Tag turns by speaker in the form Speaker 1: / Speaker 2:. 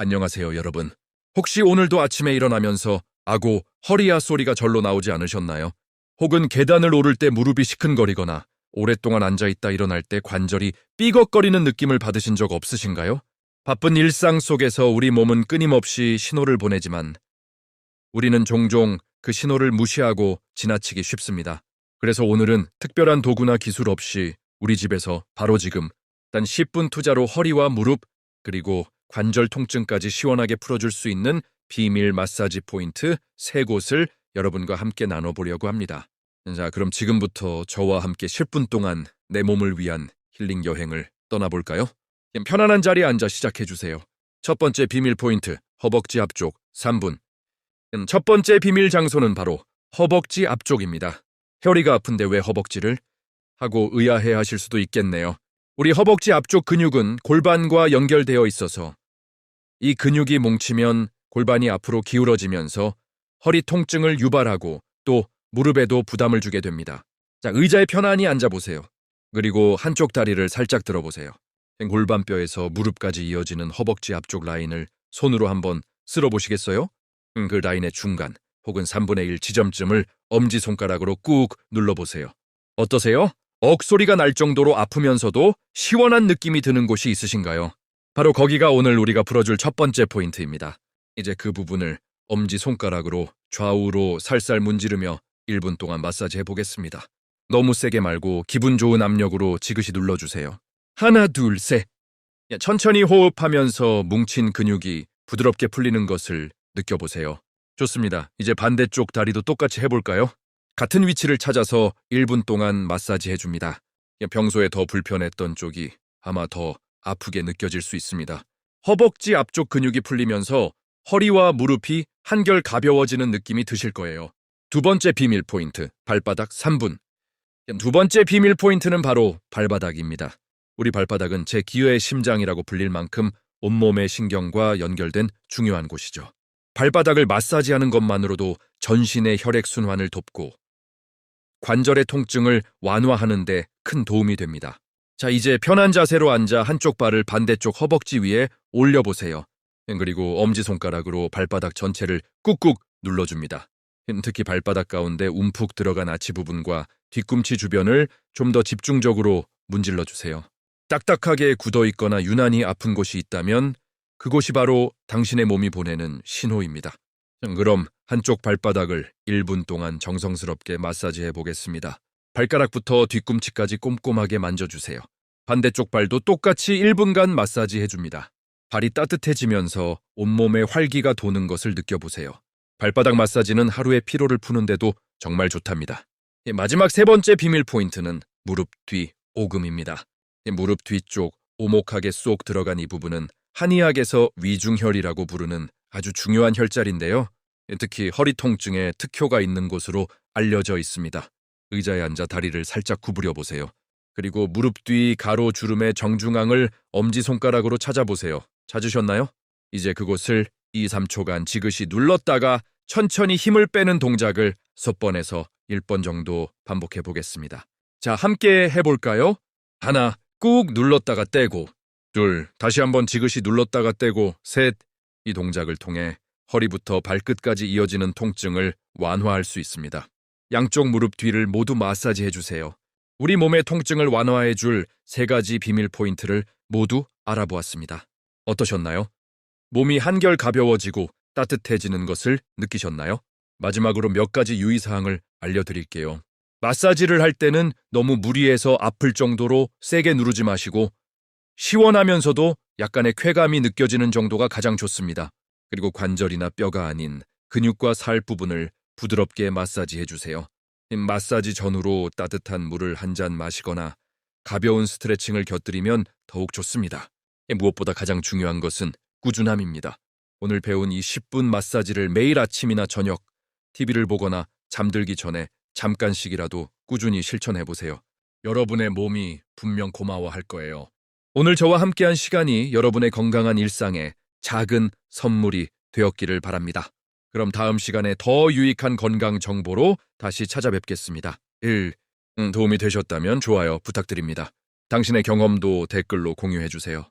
Speaker 1: 안녕하세요, 여러분. 혹시 오늘도 아침에 일어나면서 아고, 허리야 소리가 절로 나오지 않으셨나요? 혹은 계단을 오를 때 무릎이 시큰거리거나 오랫동안 앉아있다 일어날 때 관절이 삐걱거리는 느낌을 받으신 적 없으신가요? 바쁜 일상 속에서 우리 몸은 끊임없이 신호를 보내지만 우리는 종종 그 신호를 무시하고 지나치기 쉽습니다. 그래서 오늘은 특별한 도구나 기술 없이 우리 집에서 바로 지금 단 10분 투자로 허리와 무릎 그리고 관절 통증까지 시원하게 풀어줄 수 있는 비밀 마사지 포인트 세 곳을 여러분과 함께 나눠보려고 합니다. 자, 그럼 지금부터 저와 함께 10분 동안 내 몸을 위한 힐링 여행을 떠나볼까요? 그냥 편안한 자리에 앉아 시작해주세요. 첫 번째 비밀 포인트, 허벅지 앞쪽 3분. 음, 첫 번째 비밀 장소는 바로 허벅지 앞쪽입니다. 혈이가 아픈데 왜 허벅지를? 하고 의아해 하실 수도 있겠네요. 우리 허벅지 앞쪽 근육은 골반과 연결되어 있어서 이 근육이 뭉치면 골반이 앞으로 기울어지면서 허리 통증을 유발하고 또 무릎에도 부담을 주게 됩니다. 자, 의자에 편안히 앉아보세요. 그리고 한쪽 다리를 살짝 들어보세요. 골반뼈에서 무릎까지 이어지는 허벅지 앞쪽 라인을 손으로 한번 쓸어보시겠어요? 음, 그 라인의 중간 혹은 3분의 1 지점쯤을 엄지손가락으로 꾹 눌러보세요. 어떠세요? 억소리가 날 정도로 아프면서도 시원한 느낌이 드는 곳이 있으신가요? 바로 거기가 오늘 우리가 풀어줄 첫 번째 포인트입니다. 이제 그 부분을 엄지손가락으로 좌우로 살살 문지르며 1분 동안 마사지 해보겠습니다. 너무 세게 말고 기분 좋은 압력으로 지그시 눌러주세요. 하나, 둘, 셋. 야, 천천히 호흡하면서 뭉친 근육이 부드럽게 풀리는 것을 느껴보세요. 좋습니다. 이제 반대쪽 다리도 똑같이 해볼까요? 같은 위치를 찾아서 1분 동안 마사지 해줍니다. 야, 평소에 더 불편했던 쪽이 아마 더 아프게 느껴질 수 있습니다. 허벅지 앞쪽 근육이 풀리면서 허리와 무릎이 한결 가벼워지는 느낌이 드실 거예요. 두 번째 비밀 포인트, 발바닥 3분. 두 번째 비밀 포인트는 바로 발바닥입니다. 우리 발바닥은 제 기어의 심장이라고 불릴 만큼 온몸의 신경과 연결된 중요한 곳이죠. 발바닥을 마사지하는 것만으로도 전신의 혈액순환을 돕고 관절의 통증을 완화하는 데 큰 도움이 됩니다. 자, 이제 편한 자세로 앉아 한쪽 발을 반대쪽 허벅지 위에 올려보세요. 그리고 엄지손가락으로 발바닥 전체를 꾹꾹 눌러줍니다. 특히 발바닥 가운데 움푹 들어간 아치 부분과 뒤꿈치 주변을 좀 더 집중적으로 문질러 주세요. 딱딱하게 굳어 있거나 유난히 아픈 곳이 있다면 그곳이 바로 당신의 몸이 보내는 신호입니다. 그럼 한쪽 발바닥을 1분 동안 정성스럽게 마사지해 보겠습니다. 발가락부터 뒤꿈치까지 꼼꼼하게 만져주세요. 반대쪽 발도 똑같이 1분간 마사지 해줍니다. 발이 따뜻해지면서 온몸에 활기가 도는 것을 느껴보세요. 발바닥 마사지는 하루의 피로를 푸는데도 정말 좋답니다. 예, 마지막 세 번째 비밀 포인트는 무릎 뒤 오금입니다. 예, 무릎 뒤쪽 오목하게 쏙 들어간 이 부분은 한의학에서 위중혈이라고 부르는 아주 중요한 혈자리인데요. 예, 특히 허리 통증에 특효가 있는 곳으로 알려져 있습니다. 의자에 앉아 다리를 살짝 구부려 보세요. 그리고 무릎 뒤 가로 주름의 정중앙을 엄지손가락으로 찾아보세요. 찾으셨나요? 이제 그곳을 2, 3초간 지그시 눌렀다가 천천히 힘을 빼는 동작을 섭번에서 1번 정도 반복해 보겠습니다. 자, 함께 해볼까요? 하나, 꾹 눌렀다가 떼고, 둘, 다시 한번 지그시 눌렀다가 떼고, 셋, 이 동작을 통해 허리부터 발끝까지 이어지는 통증을 완화할 수 있습니다. 양쪽 무릎 뒤를 모두 마사지 해 주세요. 우리 몸의 통증을 완화해 줄 세 가지 비밀 포인트를 모두 알아보았습니다. 어떠셨나요? 몸이 한결 가벼워지고 따뜻해지는 것을 느끼셨나요? 마지막으로 몇 가지 유의사항을 알려드릴게요. 마사지를 할 때는 너무 무리해서 아플 정도로 세게 누르지 마시고 시원하면서도 약간의 쾌감이 느껴지는 정도가 가장 좋습니다. 그리고 관절이나 뼈가 아닌 근육과 살 부분을 부드럽게 마사지 해 주세요. 마사지 전후로 따뜻한 물을 한 잔 마시거나 가벼운 스트레칭을 곁들이면 더욱 좋습니다. 무엇보다 가장 중요한 것은 꾸준함입니다. 오늘 배운 이 10분 마사지를 매일 아침이나 저녁, TV를 보거나 잠들기 전에 잠깐씩이라도 꾸준히 실천해 보세요. 여러분의 몸이 분명 고마워할 거예요. 오늘 저와 함께한 시간이 여러분의 건강한 일상에 작은 선물이 되었기를 바랍니다. 그럼 다음 시간에 더 유익한 건강 정보로 다시 찾아뵙겠습니다. 1. 음, 도움이 되셨다면 좋아요 부탁드립니다. 당신의 경험도 댓글로 공유해 주세요.